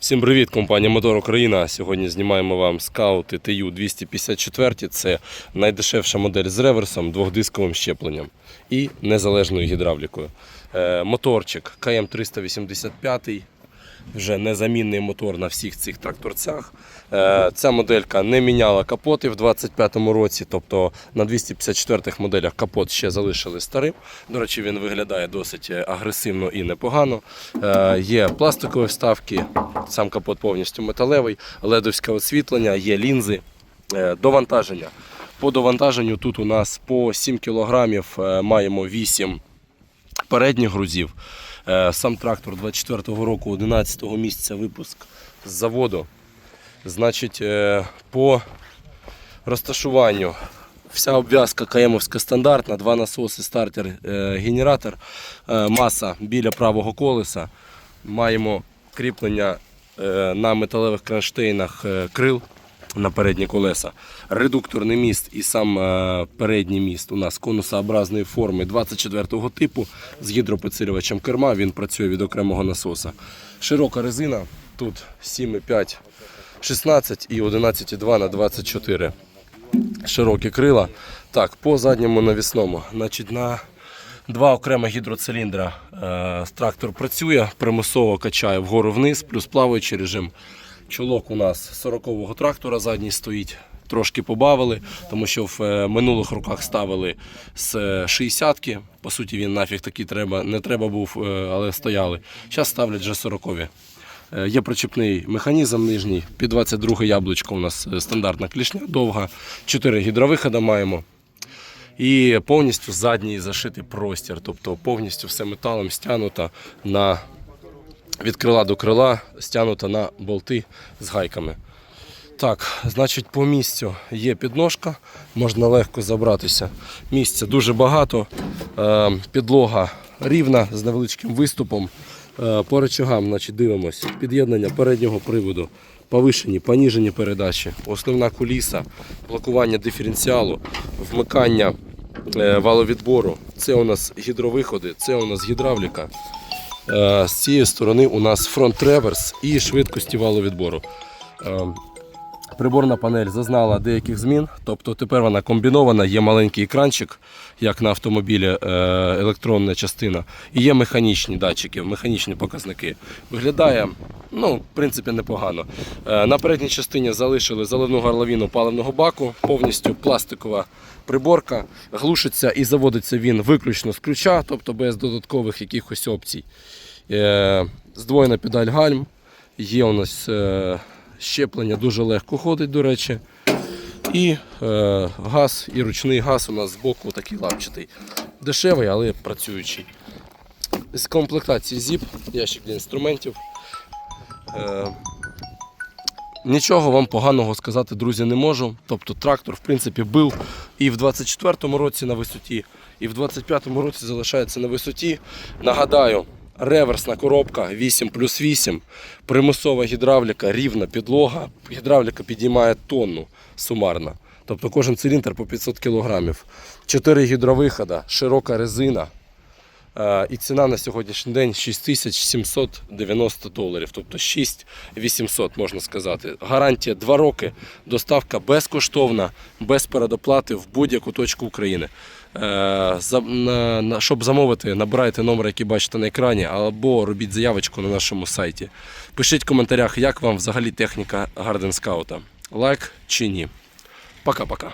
Всім привіт, компанія Мотор Україна. Сьогодні знімаємо вам скаути TU 254. Це найдешевша модель з реверсом, двохдисковим щепленням і незалежною гідравлікою. Е, моторчик КМ 385. Вже незамінний мотор на всіх цих тракторцях. Е, Ця моделька не міняла капоти в 25-му році, тобто на 254-х моделях капот ще залишили старим. До речі, він виглядає досить е, агресивно і непогано. Е, Є пластикові вставки, сам капот повністю металевий, ледовське освітлення, є лінзи, довантаження. По довантаженню тут у нас по 7 кг маємо 8 передніх грузів. Е, Сам трактор 24-го року, 11-го місяця випуск з заводу. Значить, е, по розташуванню вся обв'язка КМовська стандартна, два насоси, стартер, е, генератор, маса біля правого колеса. Маємо кріплення на металевих кронштейнах крил на передні колеса. Редукторний міст і сам е, передній міст у нас конусообразної форми 24-го типу з гідропідсилювачем керма. Він працює від окремого насоса. Широка резина. Тут 7,5, 16 і 11,2 на 24 широкі крила. Так, по задньому навісному. Значить, на два окремі гідроциліндра е, трактор працює, примусово качає вгору вниз, плюс плаваючий режим. Чолок у нас 40-го трактора задній стоїть. Трошки побавили, тому що в е, минулих роках ставили з 60-ки. По суті, він нафіг такий треба, не треба був, е, але стояли. Зараз ставлять вже 40-ві. Е, Є причепний механізм нижній. Під 22 яблучко у нас е, стандартна клішня довга. 4 гідровиходи маємо. І повністю задній зашитий простір. Тобто повністю все металом стягнуто на від крила до крила, стягнуто на болти з гайками. Так, значить, по місцю є підножка, можна легко забратися. Місця дуже багато, е, підлога рівна з невеличким виступом. Е, По речагам значить, дивимось. Під'єднання переднього приводу, повишені, поніжені передачі, основна куліса, блокування диференціалу, вмикання е, валовідбору. Це у нас гідровиходи, це у нас гідравліка. Е, З цієї сторони у нас фронт-реверс і швидкості валовідбору. Приборна панель зазнала деяких змін, тобто тепер вона комбінована, є маленький екранчик, як на автомобілі е, електронна частина, і є механічні датчики, механічні показники. Виглядає, ну, в принципі, непогано. Е, На передній частині залишили заливну горловину паливного баку, повністю пластикова приборка. Глушиться і заводиться він виключно з ключа, тобто без додаткових якихось опцій. Е, Здвоєна педаль гальм. Є у нас щеплення, дуже легко ходить, до речі. І е, газ, і ручний газ у нас збоку такий лапчатий. Дешевий, але працюючий. З комплектації ZIP, ящик для інструментів. Е, Нічого вам поганого сказати, друзі, не можу. Тобто трактор, в принципі, був і в 24-му році на висоті, і в 25-му році залишається на висоті. Нагадаю, реверсна коробка 8 плюс 8, примусова гідравліка, рівна підлога. Гідравліка підіймає тонну сумарно. Тобто кожен циліндр по 500 кг. 4 гідровихода, широка резина. Е, І ціна на сьогоднішній день 6790 доларів, тобто 6800 можна сказати. Гарантія 2 роки, доставка безкоштовна, без передоплати в будь-яку точку України. Е, Щоб замовити, набирайте номер, який бачите на екрані, або робіть заявочку на нашому сайті. Пишіть в коментарях, як вам взагалі техніка Garden Scout. Лайк чи ні. Пока-пока.